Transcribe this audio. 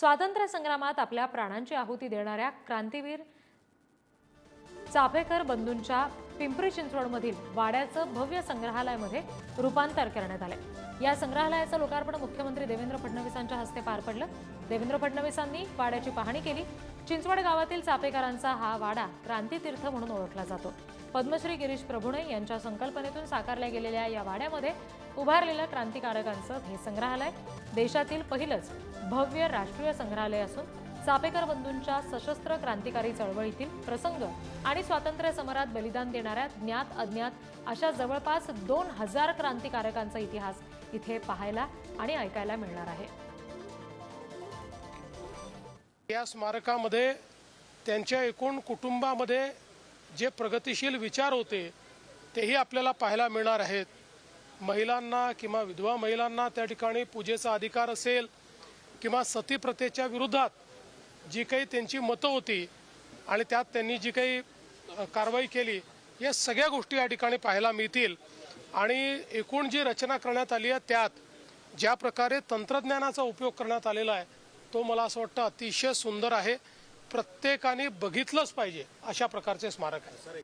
स्वातंत्र्य संग्रामात आपल्या प्राणांची आहुती देणाऱ्या क्रांतीवीर चाफेकर बंधूंच्या पिंपरी चिंचवडमधील वाड्याचं भव्य संग्रहालयामध्ये रूपांतर करण्यात आलंय. या संग्रहालयाचं लोकार्पण मुख्यमंत्री देवेंद्र फडणवीसांच्या हस्ते पार पडलं. देवेंद्र फडणवीसांनी वाड्याची पाहणी केली. चिंचवड गावातील चापेकरांचा हा वाडा क्रांतीतीर्थ म्हणून ओळखला जातो. पद्मश्री गिरीश प्रभुणे यांच्या संकल्पनेतून साकारल्या गेलेल्या या वाड्यामध्ये उभारलेलं क्रांतिकारकांचं हे संग्रहालय देशातील पहिलंच भव्य राष्ट्रीय संग्रहालय असून चापेकर बंधूंच्या सशस्त्र क्रांतिकारी चळवळीतील प्रसंग आणि स्वातंत्र्य समरात बलिदान देणाऱ्या ज्ञात अज्ञात अशा जवळपास दोन हजार क्रांतिकारकांचा इतिहास इथे पाहायला आणि ऐकायला मिळणार आहे. या स्मारकामध्ये त्यांच्या एकूण कुटुंबामध्ये जे प्रगतिशील विचार होते तेही आपल्याला पाहायला मिळणार आहेत. महिलांना किंवा विधवा महिलांना त्या ठिकाणी पूजेचा अधिकार असेल किंवा सतीप्रथेच्या विरोधात जी काही त्यांची मतं होती आणि त्यात त्यांनी जी काही कारवाई केली या सगळ्या गोष्टी या ठिकाणी पाहायला मिळतील. आणि एकूण जी रचना करण्यात आली आहे त्यात ज्या प्रकारे तंत्रज्ञानाचा उपयोग करण्यात आलेला आहे तो मला असं वाटतं अतिशय सुंदर आहे. प्रत्येकाने बघितलंच पाहिजे अशा प्रकारचे स्मारक आहे.